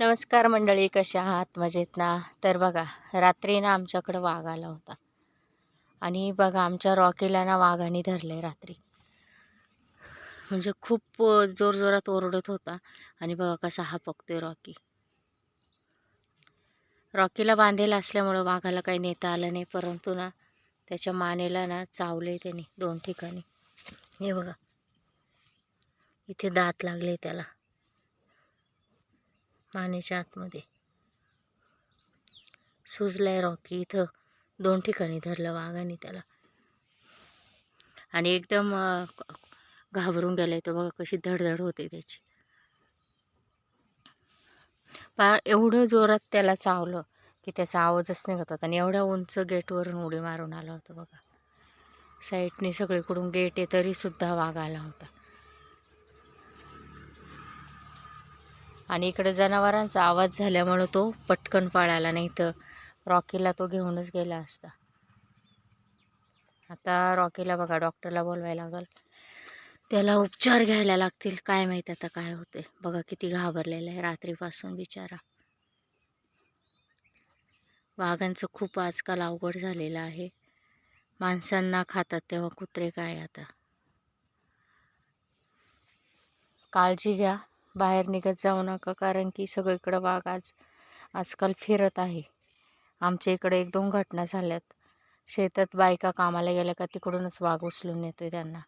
नमस्कार मंडळी कशा आहात? मजेत ना? तर बघा रात्री ना आमच्याकडं वाघ आला होता. आणि बघा आमच्या रॉकीला ना वाघाने धरले रात्री. म्हणजे खूप जोरजोरात ओरडत होता. आणि बघा कसा हा पकतोय रॉकी. रॉकीला बांधेला असल्यामुळं वाघाला काही नेता आलं नाही. परंतु ना त्याच्या मानेला ना चावले त्याने दोन ठिकाणी. हे बघा. इथे दात लागले त्याला. मानेच्या आतमध्ये. सुजलाय रॉकी इथं. दोन ठिकाणी धरलं वाघाने त्याला. आणि एकदम घाबरून गेलाय तो. बघा कशी धडधड होते त्याची. पा एवढं जोरात त्याला चावलं की त्याचा आवाजच निघत होता. आणि एवढ्या उंच गेटवरून उडी मारून आला होता बघा. साईडने सगळीकडून गेट आहे तरीसुद्धा वाघ आला होता. आणि इकडे जनावरांचा आवाज झाल्यामुळं तो पटकन पळाला नाही तर रॉकीला तो घेऊनच गेला असता. आता रॉकीला बघा डॉक्टरला बोलवायला लागल. त्याला उपचार घ्यायला लागतील. काय माहीत आता काय होते बघा किती घाबरलेलं आहे. रात्रीपासून बिचारा. वाघांचं खूप आजकाल अवघड झालेलं आहे. माणसांना खातात तेव्हा कुत्रे काय आता? काळजी घ्या. बाहेर निघत जाऊ नका कारण की सगळीकडं वाघ आज आजकाल फिरत आहे. आमच्या इकडे एक दोन घटना झाल्यात. शेतात बायका कामाला गेल्या का तिकडूनच वाघ उचलून येतोय त्यांना.